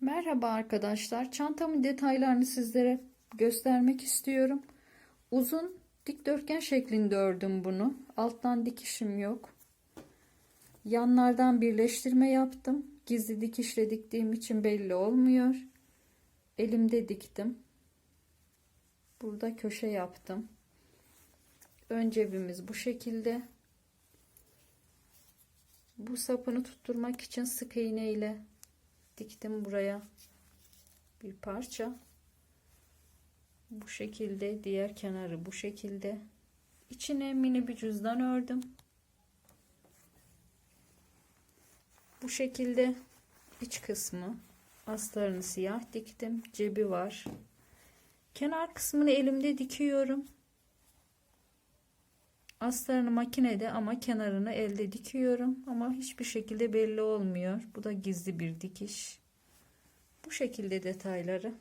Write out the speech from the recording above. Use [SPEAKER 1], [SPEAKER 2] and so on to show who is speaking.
[SPEAKER 1] Merhaba arkadaşlar. Çantamın detaylarını sizlere göstermek istiyorum. Uzun dikdörtgen şeklinde ördüm bunu. Alttan dikişim yok. Yanlardan birleştirme yaptım. Gizli dikişle diktiğim için belli olmuyor. Elimde diktim. Burada köşe yaptım. Ön cebimiz bu şekilde. Bu sapını tutturmak için sık iğne ile diktim buraya bir parça. Bu şekilde diğer kenarı bu şekilde. İçine mini bir cüzdan ördüm. Bu şekilde iç kısmı astarını siyah diktim. Cebi var. Kenar kısmını elimde dikiyorum astarını makinede ama kenarını elde dikiyorum ama hiçbir şekilde belli olmuyor. Bu da gizli bir dikiş. Bu şekilde detayları.